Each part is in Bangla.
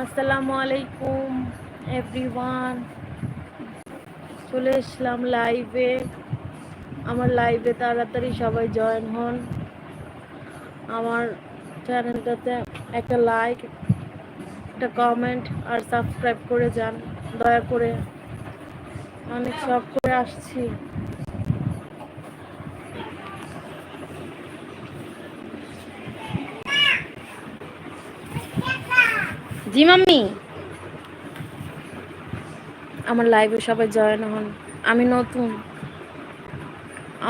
আসসালামু আলাইকুম এভরিওয়ান চলে এসলাম লাইভে আমার লাইভে তাড়াতাড়ি সবাই জয়েন হন। আমার চ্যানেলটাতে একটা লাইক একটা কমেন্ট আর সাবস্ক্রাইব করে যান। দয়া করে। অনেক শখ করে আসছি। জি, মাম্মি। আমার লাইভে সবাই জয়েন হন। আমি নতুন।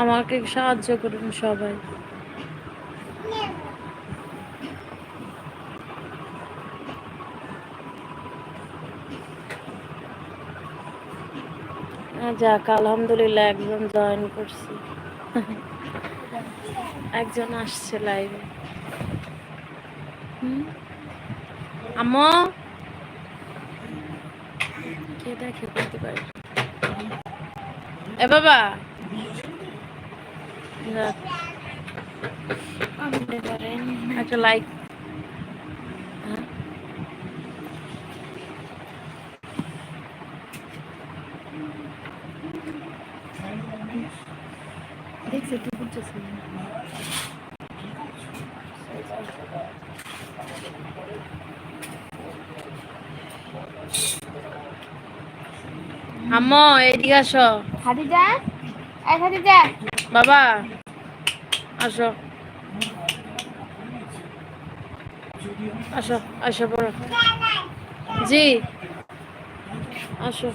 আমাকে সাহায্য করুন সবাই। যাক, আলহামদুলিল্লাহ একজন জয়েন করছি। একজন আসছে লাইভে আম্মু? এ বাবা। একটা লাইক দেখছে তুই বুঝতেছিস আম্মু এদিকে আসো। খাদিজা এই খাদিজা বাবা আসো। আসো আসো পড়ো জি। আসো।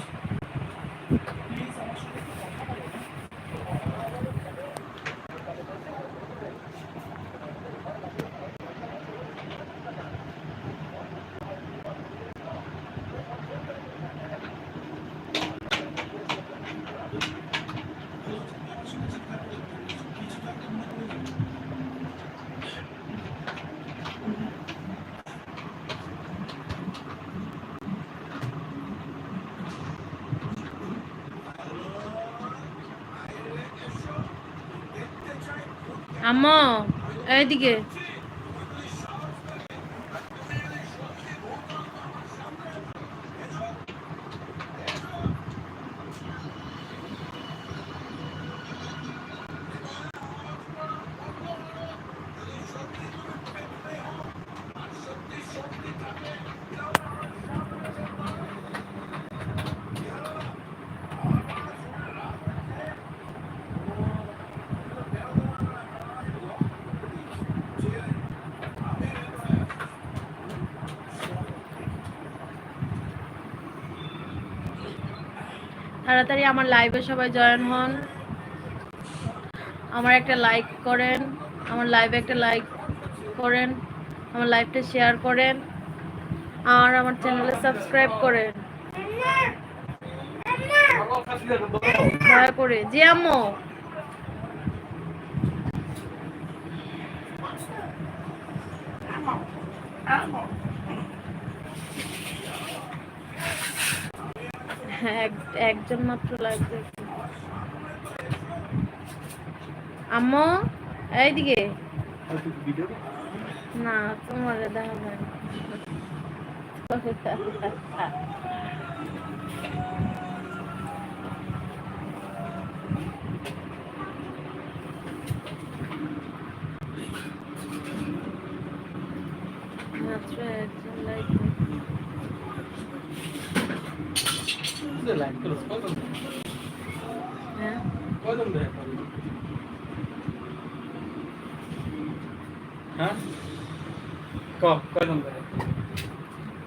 আম্মু এইদিকে তাড়াতাড়ি আমার লাইভে সবাই জয়েন হন। আমার একটা লাইক করেন, আমার লাইভে একটা লাইক করেন, আমার লাইভটা শেয়ার করেন, আর আমার চ্যানেলে সাবস্ক্রাইব করেন। দয়া করে, জি আম্মু। হ্যাঁ একজন মাত্র লাগবে। আম্মু এইদিকে। না তোমার দেখা যায় না। মাত্র একজন লাগবে হ্যাঁ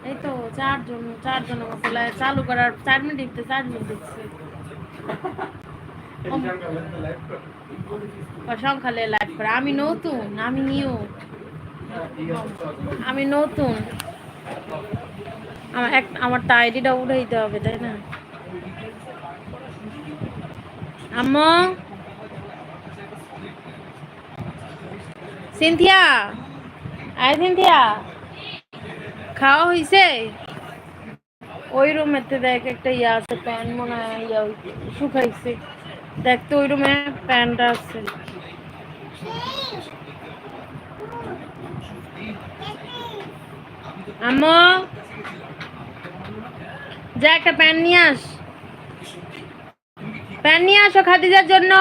এই তো চারজন লাই- চালু করার চার মিনিট দিতে চার মিনিট দিচ্ছে। সংখ্যালে লাইভ করে। আমি নতুন আমি নিউ আমি নতুন। আমার এক আমার তো আইডিটা উঠাইতে হবে তাই না? আম্মু। সিনথিয়া। আয় সিনথিয়া। খাওয়া হইছে? ওই রুমেতে দেখ একটা ইয়া আছে, প্যান মনে হয় ইয়া শুকাইছে। দেখতে ওই রুমে প্যান্টটা আছে। আম্মু। যা একটা প্যান নিয়ে আস। প্যান নিয়ে আসো খাদিজার জন্য।